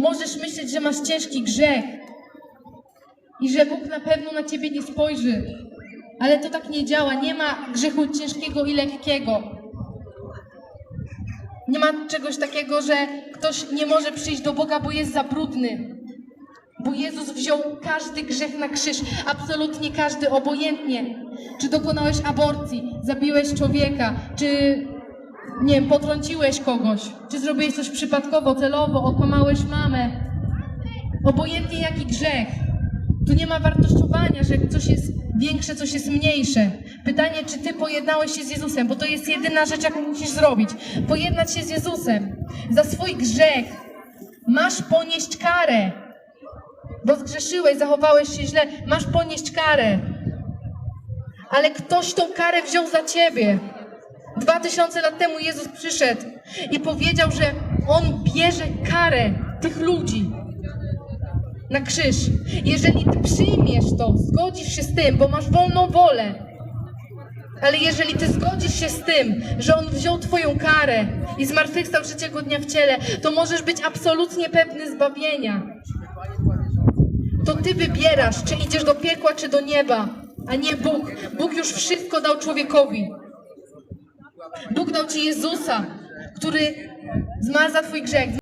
Możesz myśleć, że masz ciężki grzech i że Bóg na pewno na ciebie nie spojrzy. Ale to tak nie działa. Nie ma grzechu ciężkiego i lekkiego. Nie ma czegoś takiego, że ktoś nie może przyjść do Boga, bo jest za brudny. Bo Jezus wziął każdy grzech na krzyż, absolutnie każdy, obojętnie. Czy dokonałeś aborcji, zabiłeś człowieka, czy nie wiem, potrąciłeś kogoś, czy zrobiłeś coś przypadkowo, celowo, okłamałeś mamę. Obojętnie jaki grzech. Tu nie ma wartościowania, że coś jest większe, coś jest mniejsze. Pytanie, czy ty pojednałeś się z Jezusem, bo to jest jedyna rzecz, jaką musisz zrobić. Pojednać się z Jezusem. Za swój grzech masz ponieść karę. Bo zgrzeszyłeś, zachowałeś się źle, masz ponieść karę. Ale ktoś tą karę wziął za ciebie. Dwa tysiące lat temu Jezus przyszedł i powiedział, że On bierze karę tych ludzi na krzyż. Jeżeli ty przyjmiesz to, zgodzisz się z tym, bo masz wolną wolę, ale jeżeli ty zgodzisz się z tym, że On wziął twoją karę i zmartwychwstał trzeciego dnia w ciele, to możesz być absolutnie pewny zbawienia. To ty wybierasz, czy idziesz do piekła, czy do nieba, a nie Bóg. Bóg już wszystko dał człowiekowi. Bóg dał ci Jezusa, który zmarł za twój grzech.